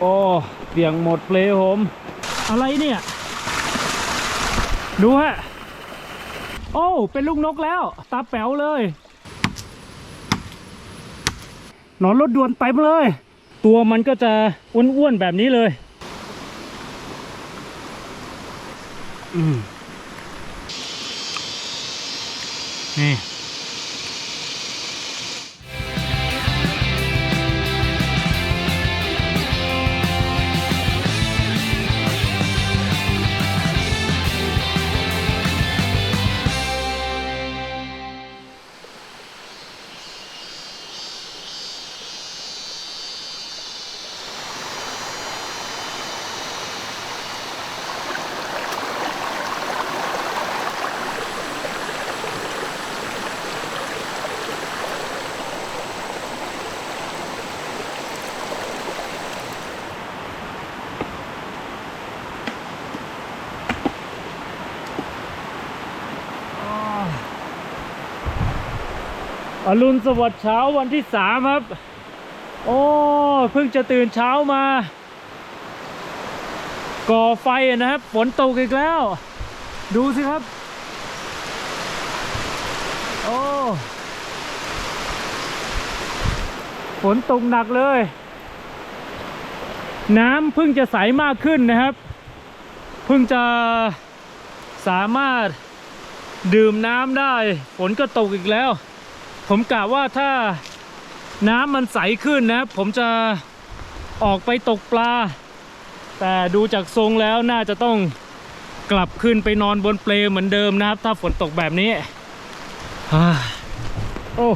โอ้เบี่ยงหมดเปลผม อะไรเนี่ย ดูฮะ โอ้เป็นลูกนกแล้ว ตาแป๋วเลยหนอนรถด่วนเต็มเลย ตัวมันก็จะอ้วนๆแบบนี้เลย อืม อรุณสวัสดิ์เช้าวันที่สามครับ โอ้ เพิ่งจะตื่นเช้ามา ก่อไฟนะครับ ฝนตกอีกแล้ว ดูสิครับ โอ้ ฝนตกหนักเลย น้ำเพิ่งจะใสมากขึ้นนะครับ เพิ่งจะสามารถดื่มน้ำได้ ฝนก็ตกอีกแล้ว ผมกะว่าถ้าน้ำมันใสขึ้นนะ ผมจะออกไปตกปลา แต่ดูจากทรงแล้วน่าจะต้องกลับขึ้นไปนอนบนเปลเหมือนเดิมนะครับ ถ้าฝนตกแบบนี้โอ้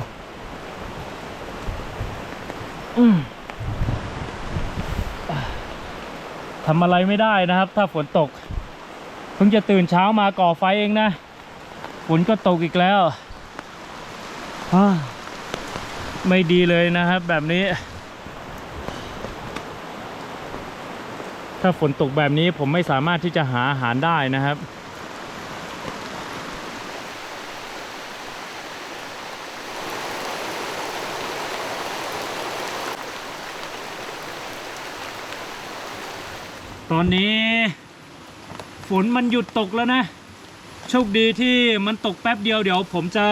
ทำอะไรไม่ได้นะครับ ถ้าฝนตก เพิ่งจะตื่นเช้ามาก่อไฟเองนะ ฝนก็ตกอีกแล้ว ไม่ดีเลยนะครับ แบบนี้ ถ้าฝนตกแบบนี้ผมไม่สามารถที่จะหาอาหารได้นะครับตอนนี้ฝนมันหยุดตกแล้วนะ โชคดีที่มันตกแป๊บเดียวเดี๋ยวผมจะ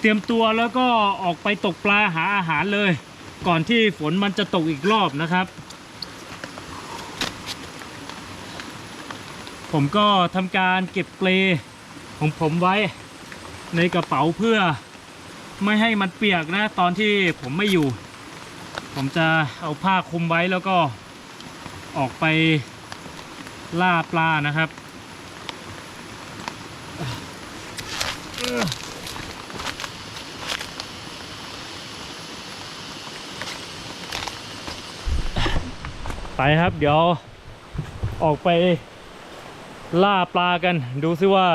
เตรียมตัวแล้วก็ออกไปตกปลาหาอาหารเลย ก่อนที่ฝนมันจะตกอีกรอบนะครับ ผมก็ทำการเก็บเปลของผมไว้ในกระเป๋าเพื่อไม่ให้มันเปียกนะตอนที่ผมไม่อยู่ ผมจะเอาผ้าคลุมไว้แล้วก็ออกไปล่าปลานะครับ ไปครับ เดี๋ยวออกไปล่าปลากัน ดูซิว่า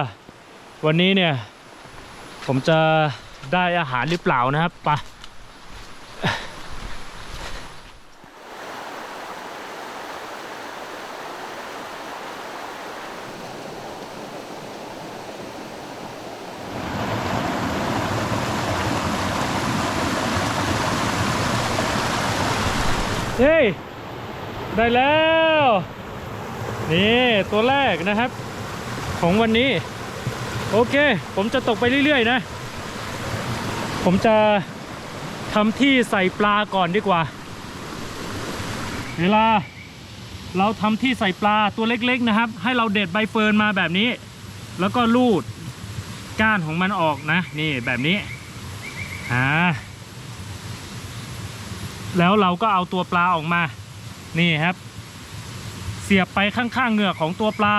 วันนี้เนี่ย ผมจะได้อาหารหรือเปล่านะครับไปฮ้ย ได้แล้ว นี่ตัวแรกนะครับ ของวันนี้ โอเค ผมจะตกไปเรื่อย ๆ นะ ผมจะทำที่ใส่ปลาก่อนดีกว่า เวลาเราทำที่ใส่ปลาตัวเล็กๆนะครับ ให้เราเด็ดใบเฟิร์นมาแบบนี้ แล้วก็ลูดก้านของมันออกนะ นี่แบบนี้อ่าแล้วเราก็เอาตัวปลาออกมา นี่ครับ เสียบไปข้างๆเหงือกของตัวปลา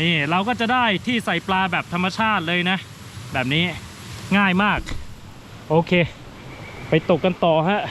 นี่เราก็จะได้ที่ใส่ปลาแบบธรรมชาติเลยนะ แบบนี้ง่ายมาก โอเค ไปตกกันต่อฮะ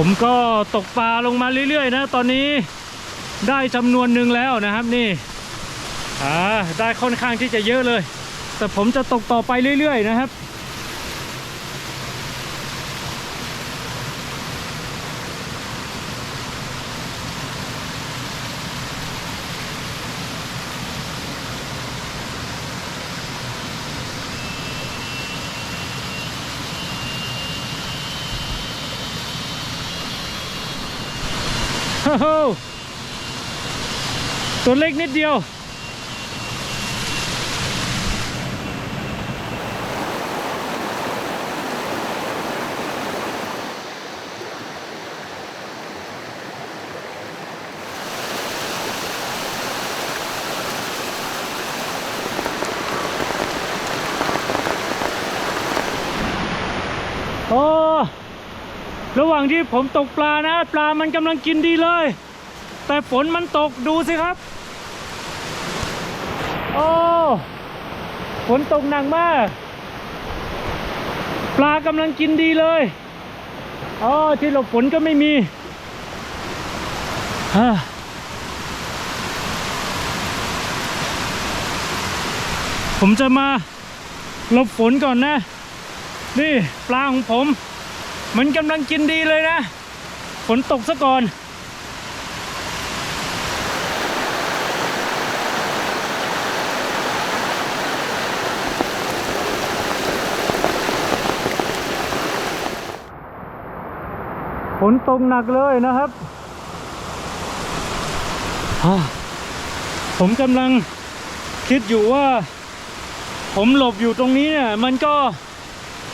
ผมก็ตกปลาลงมาเรื่อยๆนะ ตอนนี้ได้จำนวนหนึ่งแล้วนะครับนี่อ่าได้ค่อนข้างที่จะเยอะเลย แต่ผมจะตกต่อไปเรื่อยๆนะครับ โอ้โหตัวเล็กนิดเดียว โอ้ ระหว่าง ที่ผมตกปลานะ ปลามันกำลังกินดีเลย แต่ฝนมันตกดูสิครับ โอ้ฝนตกหนักมาก ปลากำลังกินดีเลยอ๋อที่หลบฝนก็ไม่มีฮ่าผมจะมาหลบฝนก่อนนะ นี่ปลาของผม มันกำลังกินดีเลยนะฝนตกซะก่อนฝนตกหนักเลยนะครับอ่าผมกำลังคิดอยู่ว่า ผมหลบอยู่ตรงนี้เนี่ย มันก็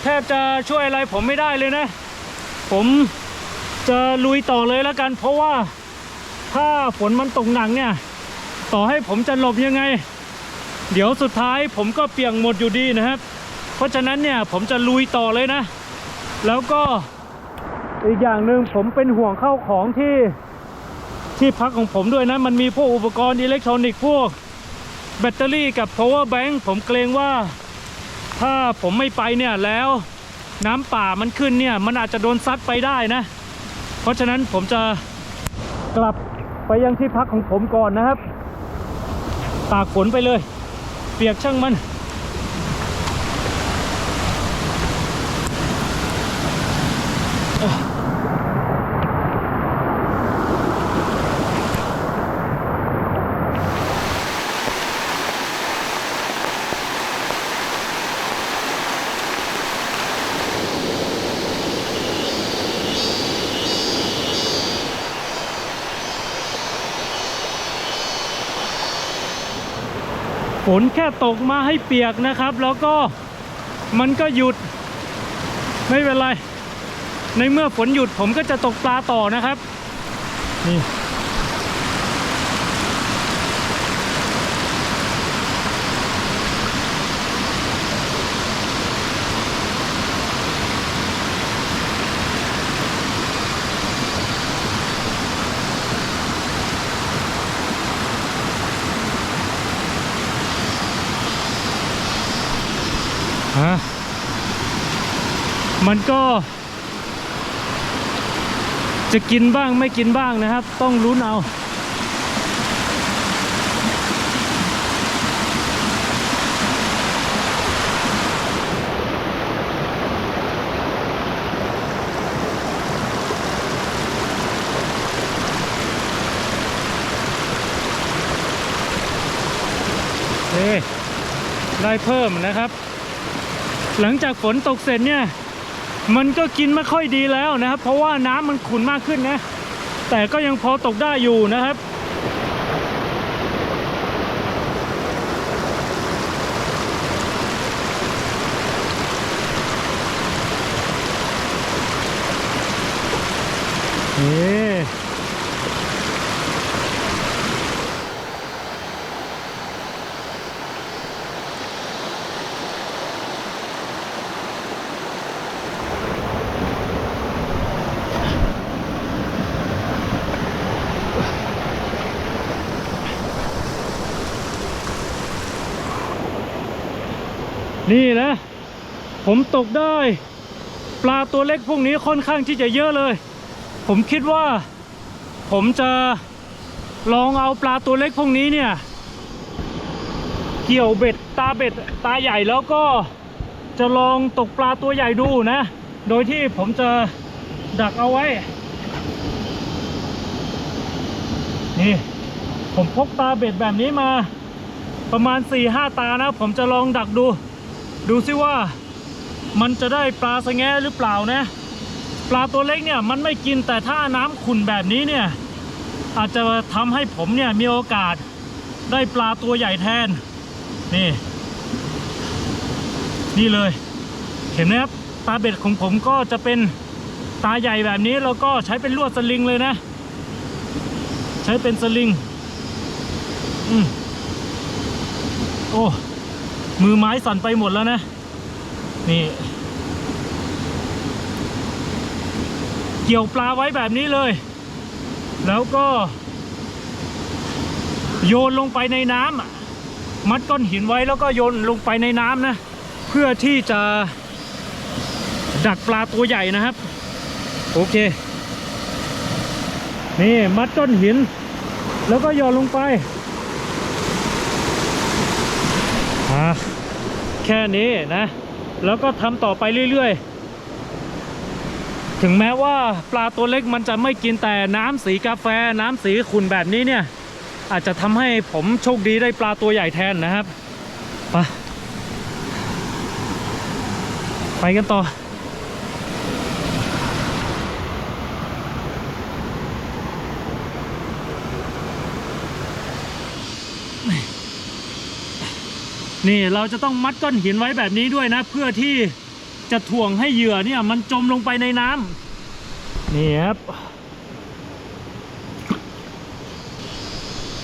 แทบจะช่วยอะไรผมไม่ได้เลยนะ ผมจะลุยต่อเลยแล้วกัน เพราะว่าถ้าฝนมันตกหนักเนี่ย ต่อให้ผมจะหลบยังไง เดี๋ยวสุดท้ายผมก็เปียกหมดอยู่ดีนะครับ เพราะฉะนั้นเนี่ยผมจะลุยต่อเลยนะ แล้วก็อีกอย่างหนึ่งผมเป็นห่วงเข้าของที่ที่พักของผมด้วยนะ มันมีพวกอุปกรณ์อิเล็กทรอนิกส์พวกแบตเตอรี่กับ power bank ผมเกรงว่า ถ้าผมไม่ไปเนี่ยแล้ว น้ำป่ามันขึ้นเนี่ยมันอาจจะโดนซัดไปได้นะ เพราะฉะนั้นผมจะกลับไปยังที่พักของผมก่อนนะครับ ตากฝนไปเลย เปียกช่างมัน นแค่ตกมาให้เปียกนะครับ แล้วก็มันก็หยุด ไม่เป็นไร ในเมื่อฝนหยุดผมก็จะตกปลาต่อนะครับ นี่ มันก็ จะกินบ้างไม่กินบ้างนะครับ ต้องลุ้นเอาเอ้ได้เพิ่มนะครับ หลังจากฝนตกเสร็จเนี่ย มันก็กินไม่ค่อยดีแล้วนะครับ เพราะว่าน้ำมันขุ่นมากขึ้นนะ แต่ก็ยังพอตกได้อยู่นะครับ นี่นี่นะ ผมตกได้ ปลาตัวเล็กพวกนี้ค่อนข้างที่จะเยอะเลย ผมคิดว่า ผมจะลองเอาปลาตัวเล็กพวกนี้เนี่ย เกี่ยวเบ็ดตาเบ็ดตาใหญ่แล้วก็จะลองตกปลาตัวใหญ่ดูนะ โดยที่ผมจะดักเอาไว้ นี่ ผมพกตาเบ็ดแบบนี้มา ประมาณ4-5ตานะ ผมจะลองดักดู ดูซิว่า มันจะได้ปลาสะแงหรือเปล่านะ ปลาตัวเล็กเนี่ยมันไม่กินแต่ถ้าน้ำขุ่นแบบนี้เนี่ยอาจจะทำให้ผมเนี่ยมีโอกาสได้ปลาตัวใหญ่แทน นี่ นี่เลย เห็นไหมครับตาเบ็ดของผมก็จะเป็นตาใหญ่แบบนี้แล้วก็ใช้เป็นลวดสลิงเลยนะ ใช้เป็นสลิงอืมโอ้ มือไม้สั่นไปหมดแล้วนะ นี่ เกี่ยวปลาไว้แบบนี้เลย แล้วก็ โยนลงไปในน้ำอะมัดก้อนหินไว้แล้วก็โยนลงไปในน้ำนะ เพื่อที่จะดักปลาตัวใหญ่นะครับ โอเค นี่มัดก้อนหิน แล้วก็โยนลงไปอะแค่นี้นะ แล้วก็ทำต่อไปเรื่อยๆ ถึงแม้ว่าปลาตัวเล็กมันจะไม่กินแต่น้ำสีกาแฟน้ำสีขุ่นแบบนี้เนี่ย อาจจะทำให้ผมโชคดีได้ปลาตัวใหญ่แทนนะครับ ไปไปกันต่อ นี่เราจะต้องมัดก้อนหินไว้แบบนี้ด้วยนะ เพื่อที่จะถ่วงให้เหยื่อเนี่ยมันจมลงไปในน้ำนี่ครับ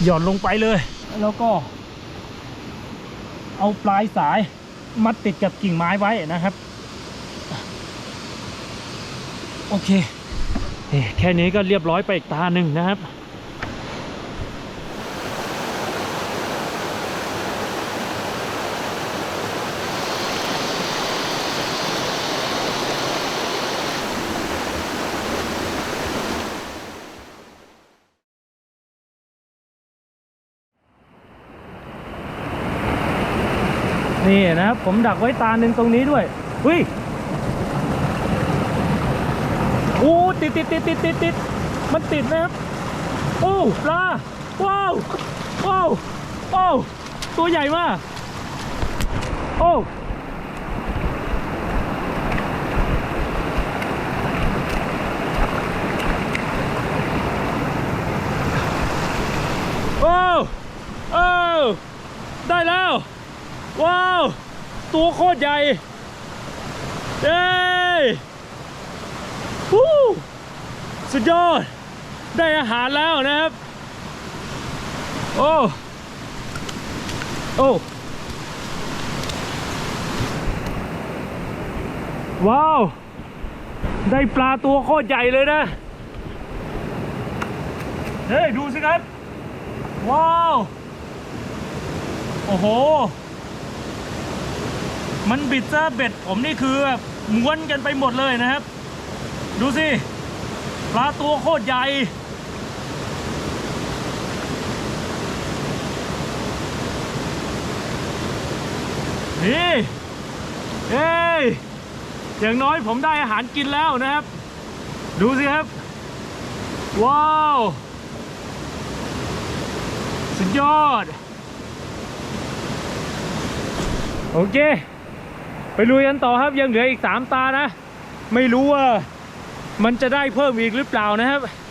หย่อนลงไปเลย แล้วก็ เอาปลายสายมัดติดกับกิ่งไม้ไว้นะครับ โอเค แค่นี้ก็เรียบร้อยไปอีกตาหนึ่งนะครับ นี่นะครับผมดักไว้ตาหนึ่งตรงนี้ด้วยอุ้ยโอ้ติดติดติดติดติดติดมันติดนะครับโอ้ปลาว้าวว้าวโอ้ตัวใหญ่มากโอ้โอ้โอ้ได้แล้ว ว้าว ตัวโคตรใหญ่ เย้ฮู้สุดยอด ได้อาหารแล้วนะครับ โอ้ โอ้ ว้าว ได้ปลาตัวโคตรใหญ่เลยนะ เฮ้ย ดูสิครับ ว้าว โอ้โห มันบิดซะเบ็ดผมนี่คือแบบม้วนกันไปหมดเลยนะครับ ดูสิปลาตัวโคตรใหญ่นี่เอ้ยอย่างน้อยผมได้อาหารกินแล้วนะครับ ดูสิครับ ว้าว สุดยอด โอเค ไปลุยกันต่อครับยังเหลืออีกสามตานะ ไม่รู้ว่ามันจะได้เพิ่มอีกหรือเปล่านะครับนะครับ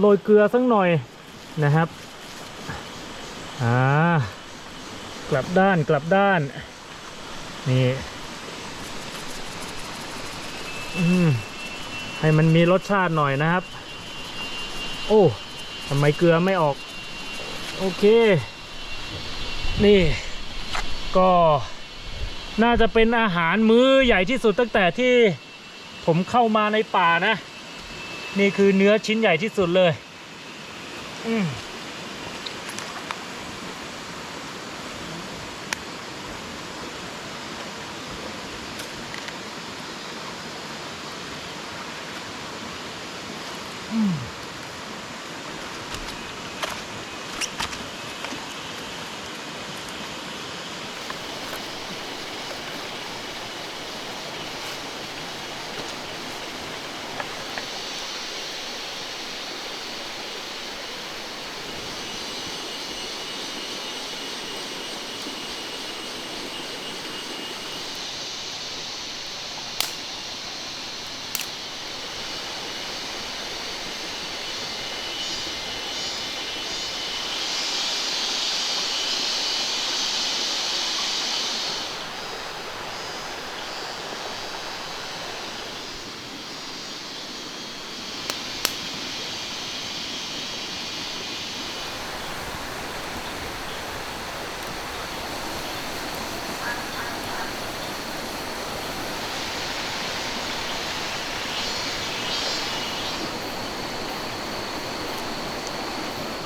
โรยเกลือสักหน่อยนะครับอ่ากลับด้านกลับด้าน นี่อืมให้มันมีรสชาติหน่อยนะครับ โอ้ทำไมเกลือไม่ออก โอเค นี่ ก็น่าจะเป็นอาหารมื้อใหญ่ที่สุดตั้งแต่ที่ผมเข้ามาในป่านะ นี่คือเนื้อชิ้นใหญ่ที่สุดเลย อืม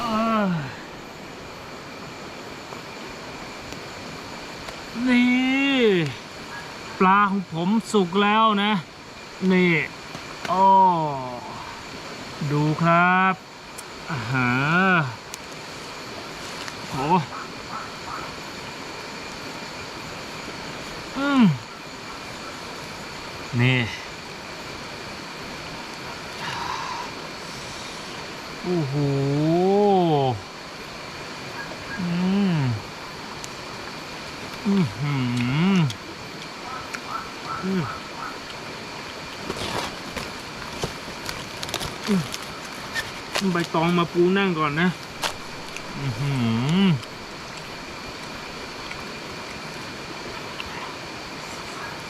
อ่านี่ ปลาของผมสุกแล้วนะ นี่โอ้ดูครับอาหาโหอืมนี่โอ้โห อืม อือหืออืมอืม ใบตองมาปูนั่งก่อนนะ อือหือ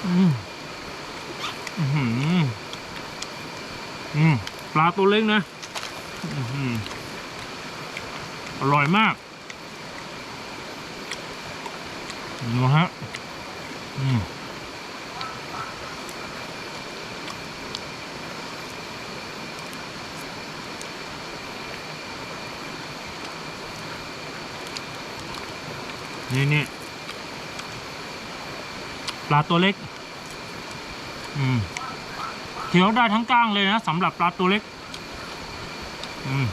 อืมอือหืออืมปลาตัวเล็กนะอื้อหืออร่อยมากดูฮะ อืม นี่นี่ปลาตัวเล็ก อืมเคี้ยวได้ทั้งก้างเลยนะสำหรับปลาตัวเล็ก อืม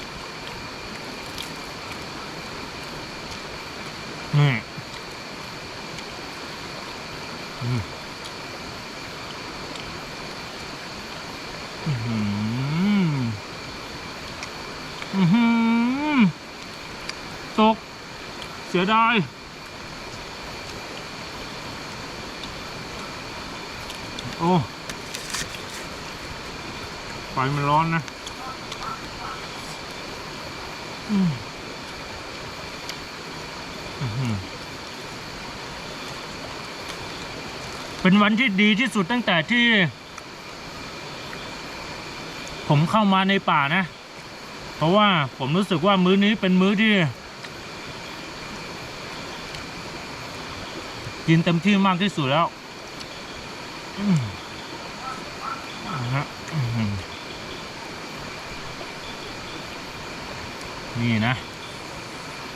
นี่อืมอื้อหืออื้อหือตกเสียดาย โอ้ไฟ มันร้อนนะอืมอื้อหือเป็นวันที่ดีที่สุดตั้งแต่ที่ ผมเข้ามาในป่านะ เพราะว่าผมรู้สึกว่ามื้อนี้เป็นมื้อที่ กินเต็มที่มากที่สุดแล้วอืมนะฮะอื้อหือ นี่นะ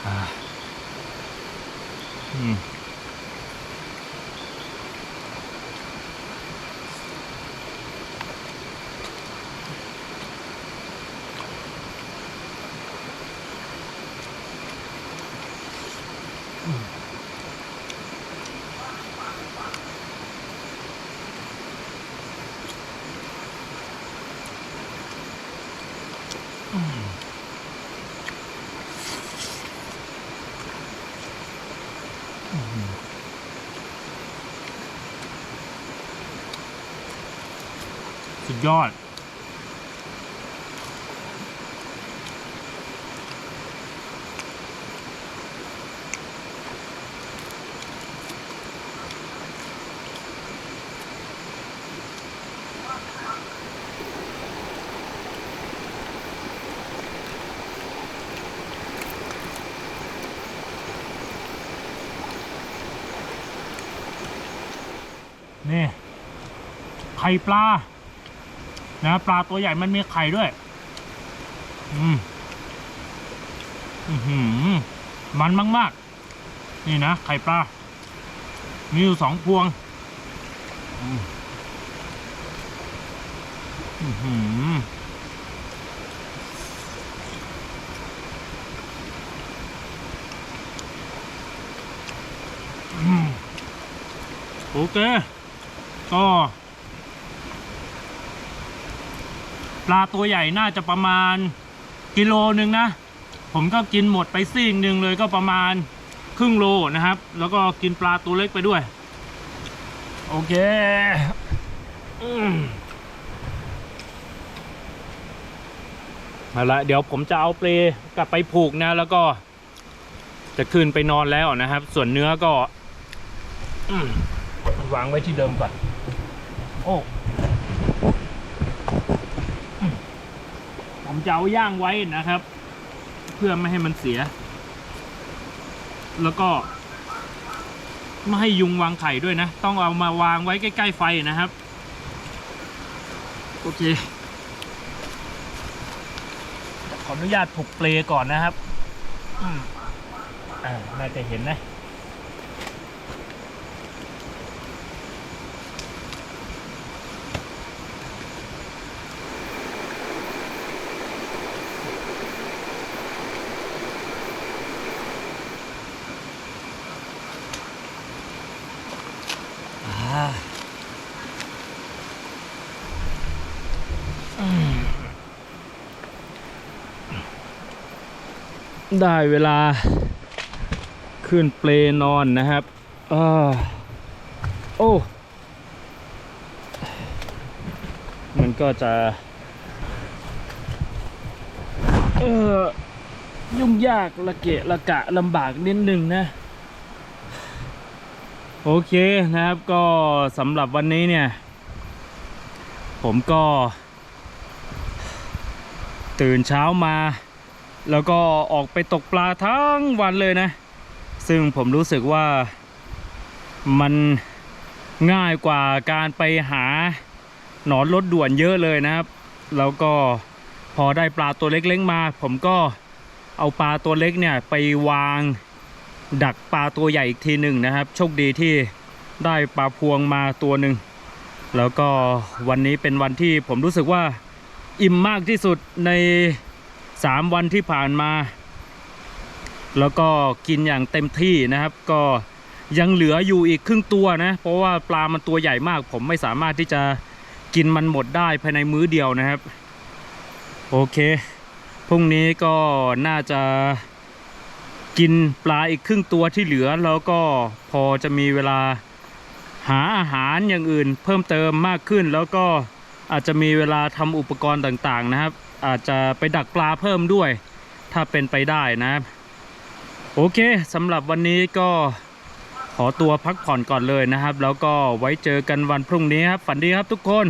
อ่าอืมุดยอด นี่ ไข่ปลา นะปลาตัวใหญ่มันมีไข่ด้วย อืมอือหือมันมาก ๆ นี่นะไข่ปลา มีอยู่สองพวง อืมอืมโอเค ก็ ปลาตัวใหญ่น่าจะประมาณกิโลหนึ่งนะ ผมก็กินหมดไปซีกหนึ่งเลยก็ประมาณครึ่งโลนะครับ แล้วก็กินปลาตัวเล็กไปด้วย โอเคอมเอาละเดี๋ยวผมจะเอาเปลกลับไปผูกนะ แล้วก็ จะขึ้นไปนอนแล้วนะครับ ส่วนเนื้อก็อวางไว้ที่เดิมก่อน โอ้ ผม จะเอาย่างไว้นะครับ เพื่อไม่ให้มันเสีย แล้วก็ ไม่ให้ยุงวางไข่ด้วยนะ ต้องเอามาวางไว้ใกล้ ๆ ไฟนะครับ โอเคขออนุญาตผูกเปลก่อนนะครับ อืมอ่าน่าจะเห็นนะ ได้เวลาขึ้นเปลนอนนะครับอโอ้ มันก็จะเออยุ่งยากละเกะละกะลำบากนิดนึงนะ โอเคนะครับก็สำหรับวันนี้เนี่ย ผมก็ ตื่นเช้ามา แล้วก็ออกไปตกปลาทั้งวันเลยนะ ซึ่งผมรู้สึกว่ามันง่ายกว่าการไปหาหนอนรถด่วนเยอะเลยนะครับ แล้วก็พอได้ปลาตัวเล็กๆมา ผมก็เอาปลาตัวเล็กเนี่ยไปวางดักปลาตัวใหญ่อีกทีหนึ่งนะครับ โชคดีที่ได้ปลาพวงมาตัวหนึ่งแล้วก็วันนี้เป็นวันที่ผมรู้สึกว่าอิ่มมากที่สุดใน สามวันที่ผ่านมา แล้วก็กินอย่างเต็มที่นะครับ ก็ยังเหลืออยู่อีกครึ่งตัวนะ เพราะว่าปลามันตัวใหญ่มาก ผมไม่สามารถที่จะกินมันหมดได้ภายในมื้อเดียวนะครับ โอเคพรุ่งนี้ก็น่าจะกินปลาอีกครึ่งตัวที่เหลือ แล้วก็พอจะมีเวลาหาอาหารอย่างอื่น เพิ่มเติมมากขึ้นแล้วก็อาจจะมีเวลาทำอุปกรณ์ต่างๆนะครับ อาจจะไปดักปลาเพิ่มด้วย ถ้าเป็นไปได้นะครับโอเคสำหรับวันนี้ก็ขอตัวพักผ่อนก่อนเลยนะครับ แล้วก็ไว้เจอกันวันพรุ่งนี้ครับ ฝันดีครับทุกคน